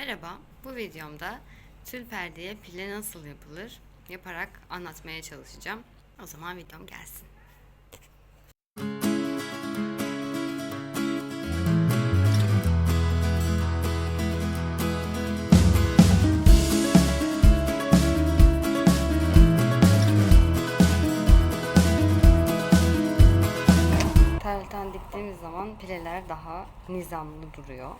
Merhaba, bu videomda tül perdeye pile nasıl yapılır yaparak anlatmaya çalışacağım. O zaman videom gelsin. Telten diktiğimiz zaman pileler daha nizamlı duruyor.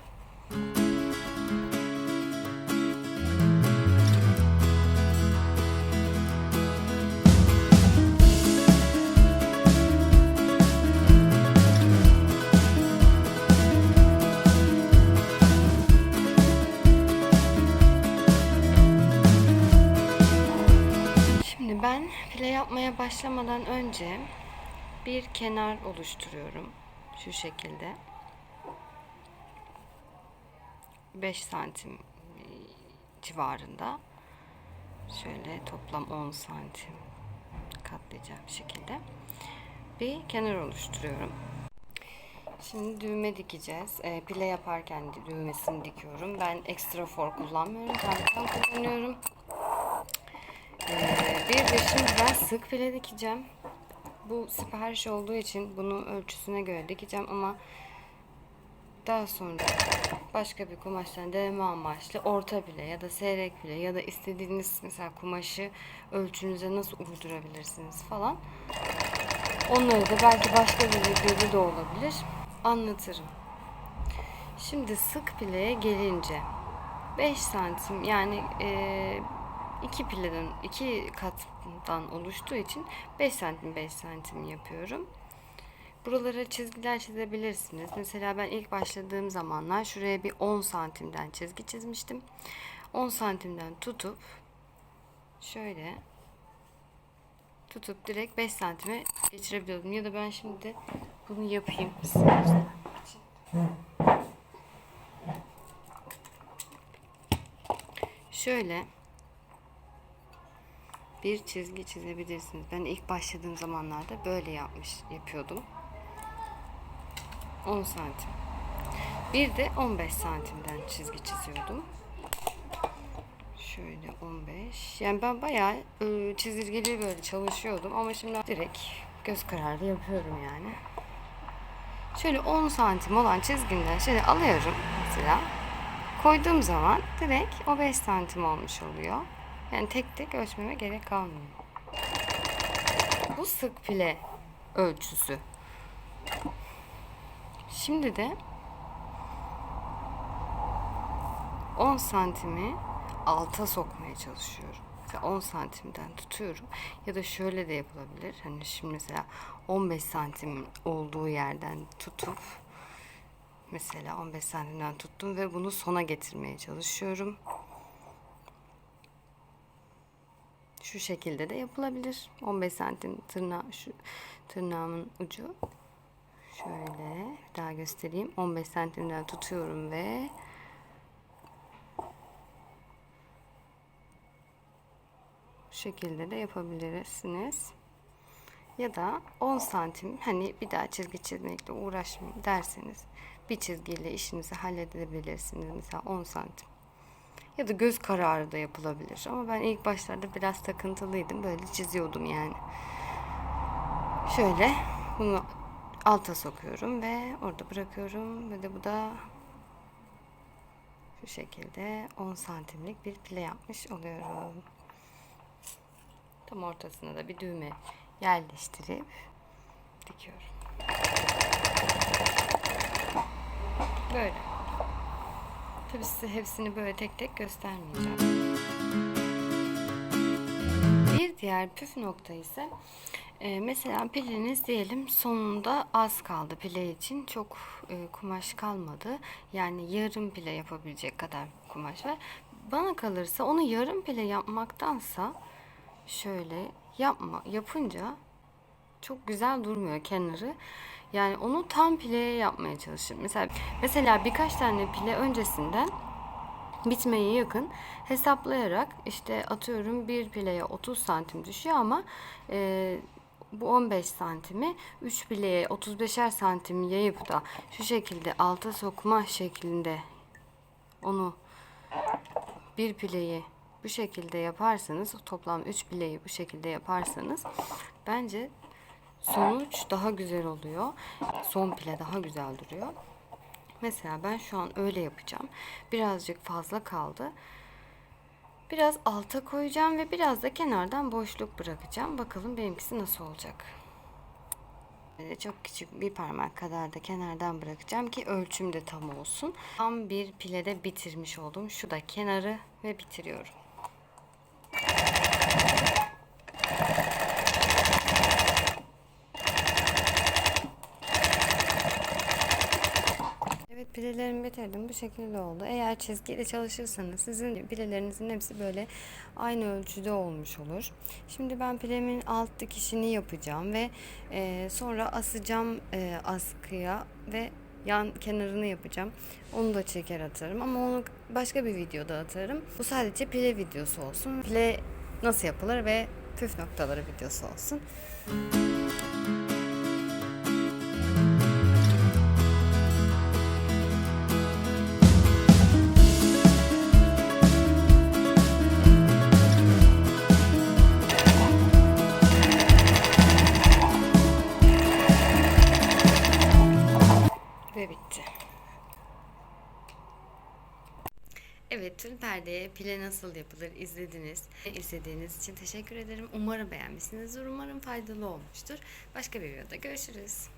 Şimdi ben file yapmaya başlamadan önce bir kenar oluşturuyorum. Şu şekilde. 5 santim civarında. Şöyle toplam 10 santim katlayacağım şekilde. Bir kenar oluşturuyorum. Şimdi düğme dikeceğiz. E, pile yaparken düğmesini dikiyorum. Ben ekstra for kullanmıyorum. Tam kullanıyorum. Ee, bir de şimdi ben sık file dikeceğim. Bu sipariş olduğu için bunu ölçüsüne göre dikeceğim ama daha sonra başka bir kumaştan deneme amaçlı orta bile ya da seyrek bile ya da istediğiniz mesela kumaşı ölçünüze nasıl uydurabilirsiniz falan. Onları da belki başka bir videoda da olabilir. Anlatırım. Şimdi sık bileğe gelince 5 santim yani e, 2 pileden 2 kattan oluştuğu için 5 santim 5 santim yapıyorum. Buralara çizgiler çizebilirsiniz. Mesela ben ilk başladığım zamanlar şuraya bir 10 santimden çizgi çizmiştim. 10 santimden tutup şöyle tutup direkt 5 santime geçirebiliyordum. Ya da ben şimdi de bunu yapayım Şöyle bir çizgi çizebilirsiniz. Ben ilk başladığım zamanlarda böyle yapmış yapıyordum. 10 santim. Bir de 15 santimden çizgi çiziyordum. Şöyle 15. Yani ben bayağı e, çizilgeli böyle çalışıyordum ama şimdi direkt göz kararı yapıyorum yani. Şöyle 10 santim olan çizginden şöyle alıyorum mesela. Koyduğum zaman direkt o 5 santim olmuş oluyor. Yani tek tek ölçmeme gerek kalmıyor. Bu sık pile ölçüsü. Şimdi de 10 santimi alta sokmaya çalışıyorum. Mesela 10 santimden tutuyorum. Ya da şöyle de yapılabilir. Hani şimdi mesela 15 santim olduğu yerden tutup mesela 15 santimden tuttum ve bunu sona getirmeye çalışıyorum. Şu şekilde de yapılabilir. 15 santim tırnağı şu tırnağımın ucu. Şöyle bir daha göstereyim. 15 santimden tutuyorum ve bu şekilde de yapabilirsiniz. Ya da 10 santim hani bir daha çizgi çizmekle uğraşmayayım derseniz bir çizgiyle işinizi halledebilirsiniz. Mesela 10 santim. Ya da göz kararı da yapılabilir. Ama ben ilk başlarda biraz takıntılıydım. Böyle çiziyordum yani. Şöyle bunu alta sokuyorum ve orada bırakıyorum. Ve de bu da şu şekilde 10 santimlik bir pile yapmış oluyorum. Tam ortasına da bir düğme yerleştirip dikiyorum. Böyle. Tabii size hepsini böyle tek tek göstermeyeceğim. Bir diğer püf nokta ise e, mesela piliniz diyelim sonunda az kaldı pile için çok e, kumaş kalmadı. Yani yarım pile yapabilecek kadar kumaş var. Bana kalırsa onu yarım pile yapmaktansa şöyle yapma yapınca çok güzel durmuyor kenarı. Yani onu tam pileye yapmaya çalışın. Mesela mesela birkaç tane pile öncesinden bitmeye yakın hesaplayarak işte atıyorum bir pileye 30 santim düşüyor ama e, bu 15 santimi 3 pileye 35'er santim yayıp da şu şekilde alta sokma şeklinde onu bir pileyi bu şekilde yaparsanız toplam 3 pileyi bu şekilde yaparsanız bence sonuç daha güzel oluyor. Son pile daha güzel duruyor. Mesela ben şu an öyle yapacağım. Birazcık fazla kaldı. Biraz alta koyacağım ve biraz da kenardan boşluk bırakacağım. Bakalım benimkisi nasıl olacak. Çok küçük bir parmak kadar da kenardan bırakacağım ki ölçüm de tam olsun. Tam bir pilede bitirmiş oldum. Şu da kenarı ve bitiriyorum. Evet pilelerimi bitirdim. Bu şekilde oldu. Eğer çizgiyle çalışırsanız sizin pilelerinizin hepsi böyle aynı ölçüde olmuş olur. Şimdi ben pilemin alt dikişini yapacağım ve e, sonra asacağım e, askıya ve yan kenarını yapacağım. Onu da çeker atarım ama onu başka bir videoda atarım. Bu sadece pile videosu olsun. Pile nasıl yapılır ve püf noktaları videosu olsun. Ve Evet, tül perdeye pile nasıl yapılır izlediniz. İzlediğiniz için teşekkür ederim. Umarım beğenmişsinizdir. Umarım faydalı olmuştur. Başka bir videoda görüşürüz.